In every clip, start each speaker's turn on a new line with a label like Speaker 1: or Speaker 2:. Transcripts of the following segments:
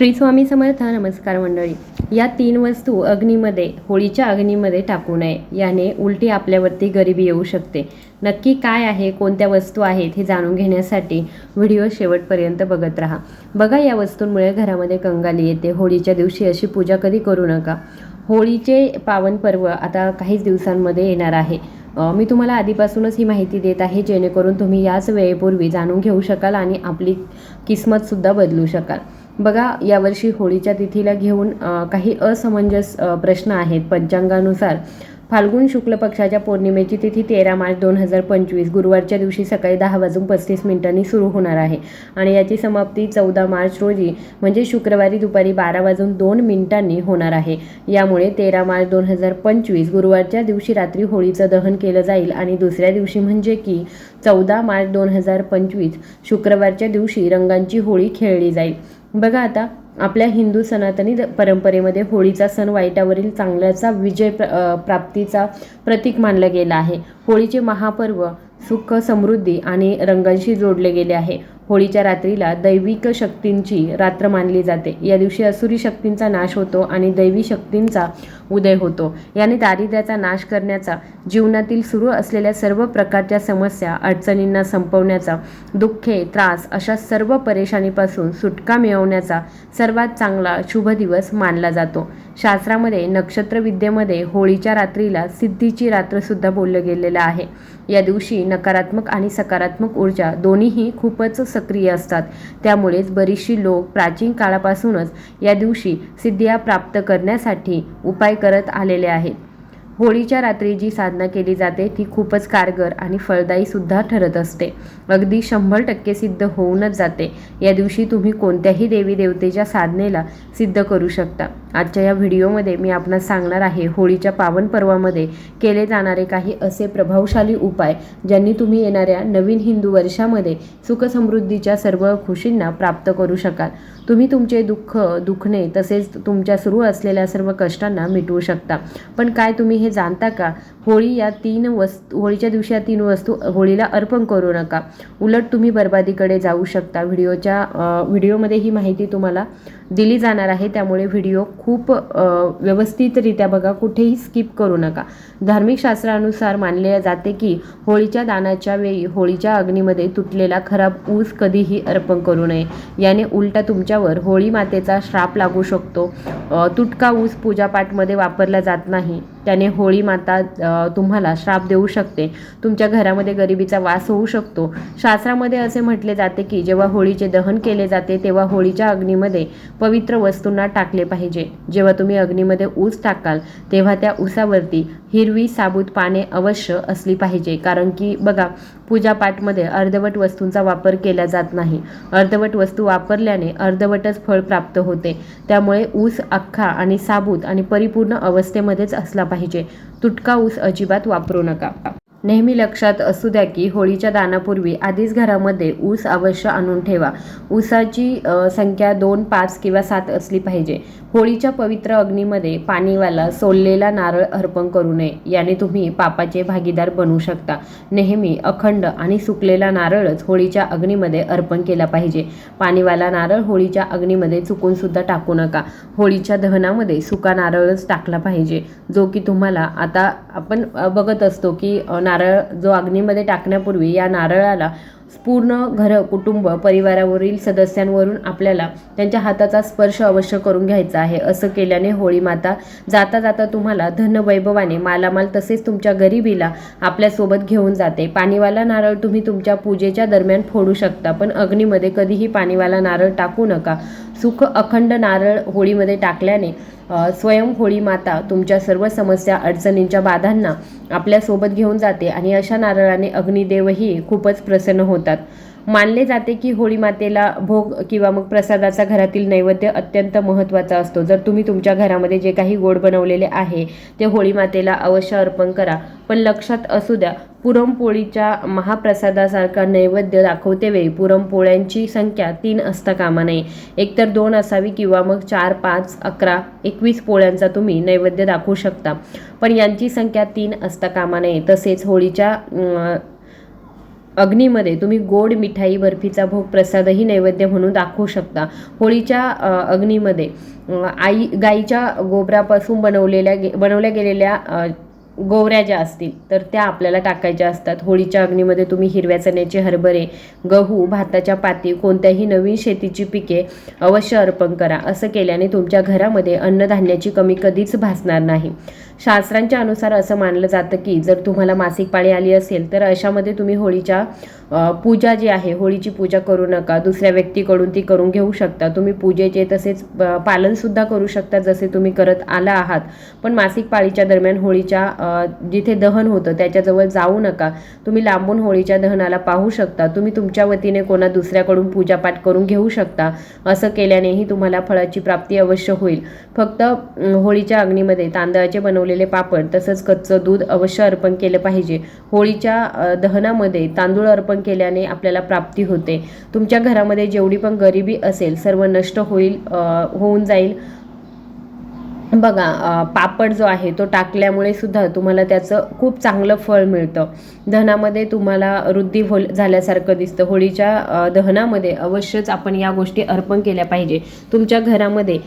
Speaker 1: श्री स्वामी समर्थ नमस्कार मंडळी. या तीन वस्तू अग्नीमध्ये होळीच्या अग्नीमध्ये टाकू नये. याने उलटी आपल्यावरती गरिबी येऊ शकते. नक्की काय आहे कोणत्या वस्तू आहेत हे जाणून घेण्यासाठी व्हिडिओ शेवटपर्यंत बघत राहा. बघा या वस्तूंमुळे घरामध्ये कंगाली येते. होळीच्या दिवशी अशी पूजा कधी करू नका. होळीचे पावन पर्व आता काहीच दिवसांमध्ये येणार आहे. मी तुम्हाला आधीपासूनच ही माहिती देत आहे जेणेकरून तुम्ही याच वेळेपूर्वी जाणून घेऊ शकाल आणि आपली किस्मतसुद्धा बदलू शकाल. बघा यावर्षी होळीच्या तिथीला घेऊन काही असमंजस प्रश्न आहेत. पंचांगानुसार फाल्गुन शुक्ल पक्षाच्या पौर्णिमेची तिथी तेरा मार्च दोन हजार पंचवीस. गुरुवारच्या दिवशी सकाळी दहा वाजून पस्तीस मिनिटांनी सुरू होणार आहे. आणि याची समाप्ती चौदा मार्च रोजी म्हणजे शुक्रवारी दुपारी बारा वाजून दोन मिनिटांनी होणार आहे. यामुळे तेरा मार्च दोन हजार पंचवीस गुरुवारच्या दिवशी रात्री होळीचं दहन केलं जाईल. आणि दुसऱ्या दिवशी म्हणजे की चौदा मार्च दोन हजार पंचवीस शुक्रवारच्या दिवशी रंगांची होळी खेळली जाईल. बघा आता आपल्या हिंदू सनातनी द- परंपरेमध्ये होळीचा सण वाईटावरील चांगल्याचा विजय प्र प्राप्तीचा प्रतीक मानला गेला आहे. होळीचे महापर्व सुख समृद्धी आणि रंगांशी जोडले गेले आहे. होळीच्या रात्रीला दैविक शक्तींची रात्र मानली जाते. या दिवशी असुरी शक्तींचा नाश होतो आणि दैवी शक्तींचा उदय होतो. याने दारिद्र्याचा नाश करण्याचा जीवनातील सुरू असलेल्या सर्व प्रकारच्या समस्या अडचणींना संपवण्याचा दुःखे त्रास अशा सर्व परेशानीपासून सुटका मिळवण्याचा सर्वात चांगला शुभ दिवस मानला जातो. शास्त्रामध्ये नक्षत्रविद्येमध्ये होळीच्या रात्रीला सिद्धीची रात्रसुद्धा बोललं गेलेलं आहे. या दिवशी नकारात्मक आणि सकारात्मक ऊर्जा दोन्हीही खूपच सक्रिय असतात. त्यामुळेच बरीचशी लोक प्राचीन काळापासूनच या दिवशी सिद्धिया प्राप्त करण्यासाठी उपाय करत आलेले आहेत. होळीच्या रात्री जी साधना केली जाते ती खूपच कारगर आणि फळदायी सुद्धा ठरत असते. अगदी शंभर टक्के सिद्ध होऊनच जाते. या दिवशी तुम्ही कोणत्याही देवी देवतेच्या साधनेला सिद्ध करू शकता. आजच्या या व्हिडिओमध्ये मी आपणास सांगणार आहे होळीच्या पावन पर्वामध्ये केले जाणारे काही असे प्रभावशाली उपाय ज्यांनी तुम्ही येणाऱ्या नवीन हिंदू वर्षामध्ये सुखसमृद्धीच्या सर्व खुशींना प्राप्त करू शकाल. तुम्ही तुमचे दुःख दुखणे तसेच तुमच्या सुरू असलेल्या सर्व कष्टांना मिटवू शकता. पण काय तुम्ही हे जाणता का? होळी या तीन वस्तू होळीच्या दिवशी या तीन वस्तू होळीला अर्पण करू नका. उलट तुम्ही बर्बादीकडे जाऊ शकता. व्हिडिओच्या व्हिडिओमध्ये ही माहिती तुम्हाला दिली जाणार आहे. त्यामुळे व्हिडिओ खूप व्यवस्थितरित्या बघा कुठेही स्किप करू नका. धार्मिक शास्त्रानुसार मानले जाते की होळीच्या दानाच्या वेळी होळीच्या अग्नीमध्ये तुटलेला खराब ऊस कधीही अर्पण करू नये. याने उलटा तुमच्यावर होळी मातेचा श्राप लागू शकतो. तुटका ऊस पूजापाठमध्ये वापरला जात नाही. त्याने होळी माता तुम्हाला श्राप देऊ शकते. तुमच्या घरामध्ये गरिबीचा वास होऊ शकतो. शास्त्रामध्ये असे म्हटले जाते की जेव्हा होळीचे दहन केले जाते तेव्हा होळीच्या अग्नीमध्ये पवित्र वस्तूंना टाकले पाहिजे. जेव्हा तुम्ही अग्नीमध्ये ऊस टाकाल तेव्हा त्या ऊसावरती हिरवी साबूत पाने अवश्य असली पाहिजे. कारण की बघा पूजापाठमध्ये अर्धवट वस्तूंचा वापर केला जात नाही. अर्धवट वस्तू वापरल्याने अर्धवटच फळ प्राप्त होते. त्यामुळे ऊस अख्खा आणि साबूत आणि परिपूर्ण अवस्थेमध्येच असला पाहिजे. तुटका ऊस अजिबात वापरू नका. नेहमी लक्षात असू द्या की होळीच्या दानापूर्वी आधीच घरामध्ये ऊस अवश्य आणून ठेवा. ऊसाची संख्या दोन पाच किंवा सात असली पाहिजे. होळीच्या पवित्र अग्नीमध्ये पाणीवाला सोललेला नारळ अर्पण करू नये. याने तुम्ही पापाचे भागीदार बनू शकता. नेहमी अखंड आणि सुकलेला नारळच होळीच्या अग्नीमध्ये अर्पण केला पाहिजे. पाणीवाला नारळ होळीच्या अग्नीमध्ये चुकून सुद्धा टाकू नका. होळीच्या दहनामध्ये सुका नारळच टाकला पाहिजे. जो की तुम्हाला आता आपण बघत असतो की नारळ जो अग्नीमध्ये टाकण्यापूर्वी या नारळाला पूर्ण घर कुटुंब परिवारावरील सदस्यांवरून आपल्याला त्यांच्या हाताचा स्पर्श अवश्य करून घ्यायचा आहे. असं केल्याने होळी माता जाता जाता तुम्हाला धन वैभवाने मालामाल तसेच तुमच्या गरिबीला आपल्यासोबत घेऊन जाते. पाणीवाला नारळ तुम्ही तुमच्या पूजेच्या दरम्यान फोडू शकता पण अग्नीमध्ये कधीही पाणीवाला नारळ टाकू नका. सुख अखंड नारळ होळीमध्ये टाकल्याने स्वयं होळी माता तुमच्या सर्व समस्या अडचणींच्या बाधांना आपल्यासोबत घेऊन जाते आणि अशा नारळाने अग्निदेवही खूपच प्रसन्न होतात. मानले जाते की होळी मातेला भोग किंवा मग प्रसादाचा घरातील नैवेद्य अत्यंत महत्त्वाचा असतो. जर तुम्ही तुमच्या घरामध्ये जे काही गोड बनवलेले आहे ते होळी मातेला अवश्य अर्पण करा. पण लक्षात असू द्या पुरणपोळीच्या महाप्रसादासारखा नैवेद्य दाखवतेवेळी पुरणपोळ्यांची संख्या तीन असता कामा नये. एकतर दोन असावी किंवा मग चार पाच अकरा एकवीस पोळ्यांचा तुम्ही नैवेद्य दाखवू शकता. पण यांची संख्या तीन असता कामा नये. तसेच होळीच्या अग्नीमध्ये तुम्ही गोड मिठाई बर्फीचा भोग प्रसादही नैवेद्य म्हणून दाखवू शकता. होळीच्या अग्नीमध्ये आई गाईच्या गोबरापासून बनवलेल्या गे बनवल्या गेलेल्या गोवऱ्या ज्या असतील तर त्या आपल्याला टाकायच्या असतात. होळीच्या अग्नीमध्ये तुम्ही हिरव्या चण्याचे हरभरे गहू भाताच्या पाती कोणत्याही नवीन शेतीची पिके अवश्य अर्पण करा. असं केल्याने तुमच्या घरामध्ये अन्नधान्याची कमी कधीच भासणार नाही. शास्त्रांच्या अनुसार असं मानलं जातं की जर तुम्हाला मासिक पाळी आली असेल तर अशामध्ये तुम्ही होळीच्या पूजा जी आहे होळीची पूजा करू नका दुसऱ्या व्यक्तीकडून ती करून घेऊ शकता. तुम्ही पूजेचे तसेच पालनसुद्धा करू शकता जसे तुम्ही करत आला आहात. पण मासिक पाळीच्या दरम्यान होळीच्या जिथे दहन होतं त्याच्याजवळ जाऊ नका. तुम्ही लांबून होळीच्या दहनाला पाहू शकता. तुम्ही तुमच्या वतीने कोणा दुसऱ्याकडून पूजापाठ करून घेऊ शकता. असं केल्यानेही तुम्हाला फळाची प्राप्ती अवश्य होईल. फक्त होळीच्या अग्नीमध्ये तांदळाचे बनवलेले पापड तसंच कच्चं दूध अवश्य अर्पण केलं पाहिजे. होळीच्या दहनामध्ये तांदूळ अर्पण केल्याने आपल्याला प्राप्ती होते. तुमच्या घरामध्ये जेवढी पण गरिबी असेल सर्व नष्ट होईल होऊन जाईल. बघा पापड जो आहे तो टाकल्यामुळे सुद्धा तुम्हाला त्याचं खूप चांगलं फळ मिळतं. दहनामध्ये तुम्हाला वृद्धी हो झाल्यासारखं दिसतं. होळीच्या दहनामध्ये अवश्यच आपण या गोष्टी अर्पण केल्या पाहिजे. तुमच्या घरामध्ये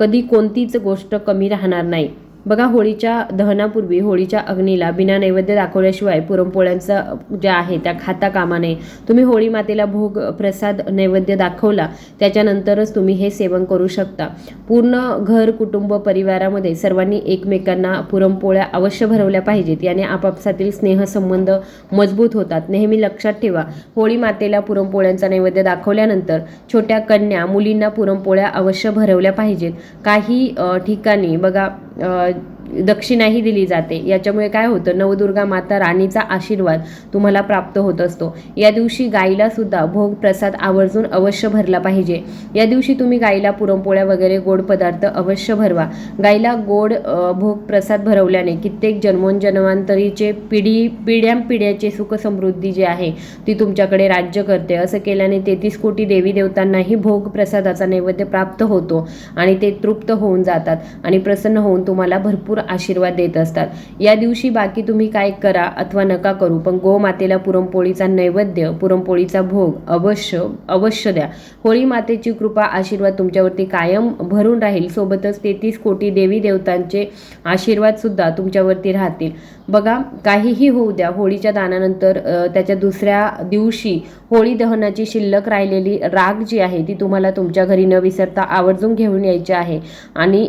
Speaker 1: कधी कोणतीच गोष्ट कमी राहणार नाही. बघा होळीच्या दहनापूर्वी होळीच्या अग्नीला बिना नैवेद्य दाखवल्याशिवाय पुरणपोळ्यांचं ज्या आहे त्या खाता कामा नये. तुम्ही होळी मातेला भोग प्रसाद नैवेद्य दाखवला त्याच्यानंतरच तुम्ही हे सेवन करू शकता. पूर्ण घर कुटुंब परिवारामध्ये सर्वांनी एकमेकांना पुरणपोळ्या अवश्य भरवल्या पाहिजेत. याने आपापसातील स्नेहसंबंध मजबूत होतात. नेहमी लक्षात ठेवा होळी मातेला पुरणपोळ्यांचा नैवेद्य दाखवल्यानंतर छोट्या कन्या मुलींना पुरणपोळ्या अवश्य भरवल्या पाहिजेत. काही ठिकाणी बघा uh, दक्षिणाही दिली जाते. याच्यामुळे काय होतं? नवदुर्गा माता राणीचा आशीर्वाद तुम्हाला प्राप्त होत असतो. या दिवशी गाईला सुद्धा भोग प्रसाद आवर्जून अवश्य भरला पाहिजे. या दिवशी तुम्ही गाईला पुरणपोळ्या वगैरे गोड पदार्थ अवश्य भरवा. गाईला गोड भोग प्रसाद भरवल्याने कित्येक जन्मोजन्मांतरीचे पिढी पिढ्यानपिढ्याचे सुख समृद्धी जी आहे ती तुमच्याकडे राज्य करते. असं केल्याने तेहतीस कोटी देवी देवतांनाही भोग प्रसादाचा नैवेद्य प्राप्त होतो आणि ते तृप्त होऊन जातात आणि प्रसन्न होऊन तुम्हाला भरपूर आशीर्वाद देत असतात. या दिवशी बाकी तुम्ही काय करा अथवा नका करू पण गोमातेला पुरणपोळीचा नैवेद्य पुरणपोळीचा भोग अवश्य अवश्य द्या. होळी मातेची कृपा आशीर्वाद तुमच्यावरती कायम भरून राहील. सोबतच तेहतीस कोटी देवी देवतांचे आशीर्वाद सुद्धा तुमच्यावरती राहतील. बघा काहीही होऊ द्या. होळीच्या दानानंतर त्याच्या दुसऱ्या दिवशी होळी दहनाची शिल्लक राहिलेली राग जी आहे ती तुम्हाला तुमच्या घरी न विसरता आवर्जून घेऊन यायची आहे. आणि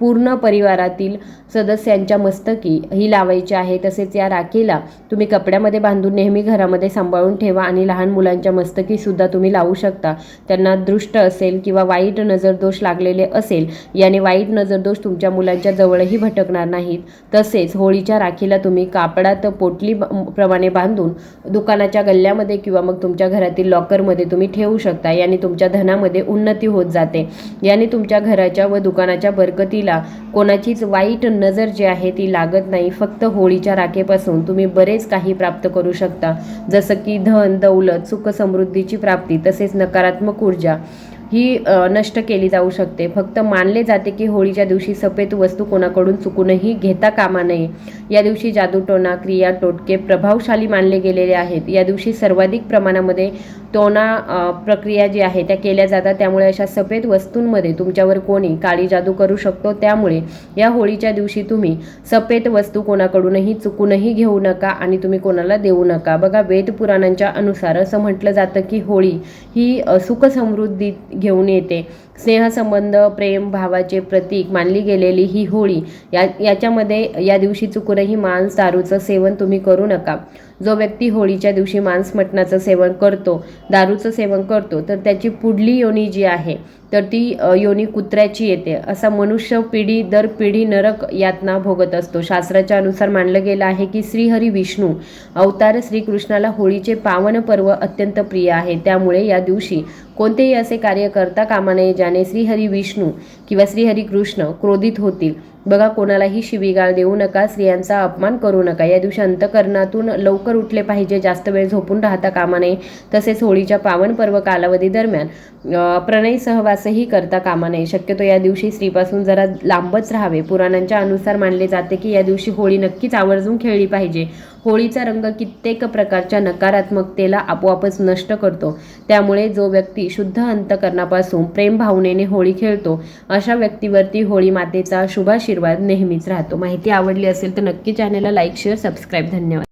Speaker 1: पूर्ण परिवारातील सदस्यांच्या मस्तकी ही लावायची आहे. तसेच या राखीला तुम्ही कपड्यामध्ये बांधून नेहमी घरामध्ये सांभाळून ठेवा आणि लहान मुलांच्या मस्तकी सुद्धा तुम्ही लावू शकता. त्यांना दृष्ट असेल किंवा वाईट नजरदोष लागलेले असेल याने वाईट नजरदोष तुमच्या मुलांच्या जवळही भटकणार नाहीत. तसेच होळीच्या राखीला तुम्ही कापडात पोटली प्रमाणे बांधून दुकानाच्या गल्ल्यामध्ये किंवा मग तुमच्या घरातील लॉकरमध्ये तुम्ही ठेवू शकता. याने तुमच्या धनामध्ये उन्नती होत जाते. याने तुमच्या घराच्या व दुकानाच्या बरकतीला कोणाचीच वाईट नजर जी आहे ती लागत नाही. फक्त होळीच्या राखेपासून तुम्ही बरेच काही प्राप्त करू शकता. जसं की धन दौलत सुख समृद्धीची प्राप्ती तसेच नकारात्मक ऊर्जा. ही नष्ट केली जाऊ शकते. फक्त मानले जाते की होळीच्या दिवशी सफेद वस्तू कोणाकडून चुकूनही घेता कामा नये. या दिवशी जादूटोणा क्रिया टोटके प्रभावशाली मानले गेलेले आहेत. या दिवशी सर्वाधिक प्रमाणामध्ये टोना प्रक्रिया जी आहे त्या केल्या जातात. त्यामुळे अशा सफेद वस्तूंमध्ये तुमच्यावर कोणी काळी जादू करू शकतो. त्यामुळे या होळीच्या दिवशी तुम्ही सफेद वस्तू कोणाकडूनही चुकूनही घेऊ नका आणि तुम्ही कोणाला देऊ नका. बघा वेद पुराणांच्या अनुसार असं म्हटलं जातं की होळी ही सुखसमृद्धी घेऊन येते. स्नेहसंबंध प्रेम भावाचे प्रतीक मानली गेलेली ही होळी या याच्यामध्ये या दिवशी चुकूनही मांस दारूचं सेवन तुम्ही करू नका. जो व्यक्ती होळीच्या दिवशी मांस मटणाचं सेवन करतो दारूचं सेवन करतो तर त्याची पुढली योनी जी आहे तर ती योनी कुत्र्याची येते. असा मनुष्य पिढी दर पिढी नरक यातना भोगत असतो. शास्त्राच्या अनुसार मानलं गेलं आहे की श्रीहरी विष्णू अवतार श्रीकृष्णाला होळीचे पावन पर्व अत्यंत प्रिय आहे. त्यामुळे या दिवशी कोणतेही असे कार्य करता कामा नये ज्याने श्रीहरी विष्णू किंवा श्रीहरी कृष्ण क्रोधित होतील. बघा कोणालाही शिवीगाळ देऊ नका स्त्रियांचा अपमान करू नका. या दिवशी अंतकरणातून लवकर उठले पाहिजे जास्त वेळ झोपून राहता कामा नये. तसेच होळीच्या पावन पर्व कालावधी दरम्यान प्रणय प्रणयी सहवासही करता कामा नये. शक्यतो या दिवशी स्त्रीपासून जरा लांबच राहावे. पुराणांच्या अनुसार मानले जाते की या दिवशी होळी नक्कीच आवर्जून खेळली पाहिजे. होळीचा रंग कित्येक प्रकारच्या नकारात्मकतेला आपोआपच नष्ट करतो. त्यामुळे जो व्यक्ती शुद्ध अंतकरणापासून प्रेम भावनेने होळी खेळतो अशा व्यक्तीवरती होळी मातेचा शुभाशीर्वाद नेहमीच राहतो. माहिती आवडली असेल तर नक्की चॅनलला लाईक शेअर सबस्क्राईब धन्यवाद.